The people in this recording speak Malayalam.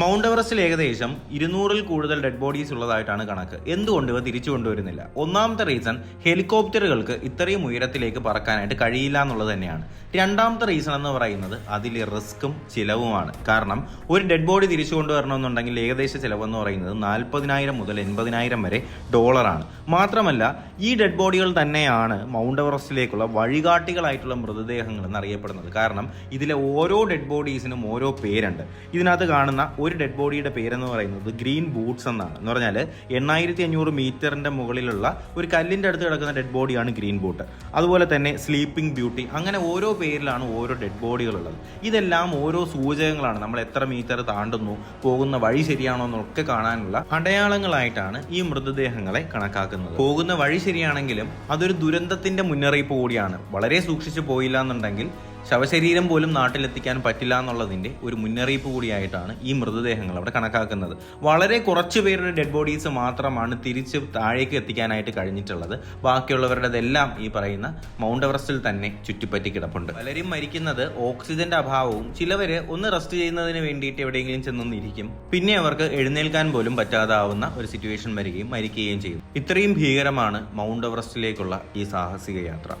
മൗണ്ട് എവറസ്റ്റിൽ ഏകദേശം ഇരുന്നൂറിൽ കൂടുതൽ ഡെഡ് ബോഡീസ് ഉള്ളതായിട്ടാണ് കണക്ക്. എന്തുകൊണ്ട് ഇവ തിരിച്ചു കൊണ്ടുവരുന്നില്ല? ഒന്നാമത്തെ റീസൺ ഹെലികോപ്റ്ററുകൾക്ക് ഇത്രയും ഉയരത്തിലേക്ക് പറക്കാനായിട്ട് കഴിയില്ല എന്നുള്ളത് തന്നെയാണ്. രണ്ടാമത്തെ റീസൺ എന്ന് പറയുന്നത് അതിൽ റിസ്ക്കും ചിലവുമാണ്. കാരണം ഒരു ഡെഡ് ബോഡി തിരിച്ചു കൊണ്ടുവരണമെന്നുണ്ടെങ്കിൽ ഏകദേശ ചിലവെന്ന് പറയുന്നത് നാൽപ്പതിനായിരം മുതൽ എൺപതിനായിരം വരെ ഡോളറാണ് മാത്രമല്ല ഈ ഡെഡ് ബോഡികൾ തന്നെയാണ് മൗണ്ട് എവറസ്റ്റിലേക്കുള്ള വഴികാട്ടികളായിട്ടുള്ള മൃതദേഹങ്ങൾ എന്നറിയപ്പെടുന്നത്. കാരണം ഇതിലെ ഓരോ ഡെഡ് ബോഡീസിനും ഓരോ പേരുണ്ട്. ഇതിനകത്ത് കാണുന്ന ഒരു ഡെഡ് ബോഡിയുടെ പേരെന്ന് പറയുന്നത് ഗ്രീൻ ബൂട്ട്സ് എന്നാണ്. എന്ന് പറഞ്ഞാൽ എണ്ണായിരത്തി അഞ്ഞൂറ് മീറ്ററിന്റെ മുകളിലുള്ള ഒരു കല്ലിന്റെ അടുത്ത് കിടക്കുന്ന ഡെഡ് ബോഡിയാണ് ഗ്രീൻ ബൂട്ട്. അതുപോലെ തന്നെ സ്ലീപ്പിംഗ് ബ്യൂട്ടി അങ്ങനെ ഓരോ പേരിലാണ് ഓരോ ഡെഡ് ബോഡികളുള്ളത് ഇതെല്ലാം ഓരോ സൂചകങ്ങളാണ് നമ്മൾ എത്ര മീറ്റർ താണ്ടുന്നു പോകുന്ന വഴി ശരിയാണോ എന്നൊക്കെ കാണാനുള്ള അടയാളങ്ങളായിട്ടാണ് ഈ മൃതദേഹങ്ങളെ കണക്കാക്കുന്നത്. പോകുന്ന വഴി ശരിയാണെങ്കിലും അതൊരു ദുരന്തത്തിന്റെ മുന്നറിയിപ്പ് കൂടിയാണ്. വളരെ സൂക്ഷിച്ചു പോയില്ല എന്നുണ്ടെങ്കിൽ ശവശരീരം പോലും നാട്ടിലെത്തിക്കാൻ പറ്റില്ല എന്നുള്ളതിന്റെ ഒരു മുന്നറിയിപ്പ് കൂടിയായിട്ടാണ് ഈ മൃതദേഹങ്ങൾ അവിടെ കണക്കാക്കുന്നത്. വളരെ കുറച്ച് പേരുടെ ഡെഡ് ബോഡീസ് മാത്രമാണ് തിരിച്ച് താഴേക്ക് എത്തിക്കാനായിട്ട് കഴിഞ്ഞിട്ടുള്ളത്. ബാക്കിയുള്ളവരുടെതെല്ലാം ഈ പറയുന്ന മൗണ്ട് എവറസ്റ്റിൽ തന്നെ ചുറ്റിപ്പറ്റി കിടപ്പുണ്ട്. പലരും മരിക്കുന്നത് ഓക്സിജന്റെ അഭാവവും ചിലവര് ഒന്ന് റെസ്റ്റ് ചെയ്യുന്നതിന് വേണ്ടിയിട്ട് എവിടെയെങ്കിലും ചെന്നൊന്നിരിക്കും. പിന്നെ അവർക്ക് എഴുന്നേൽക്കാൻ പോലും പറ്റാതാവുന്ന ഒരു സിറ്റുവേഷൻ വരികയും മരിക്കുകയും ചെയ്യും. ഇത്രയും ഭീകരമാണ് മൗണ്ട് എവറസ്റ്റിലേക്കുള്ള ഈ സാഹസിക യാത്ര.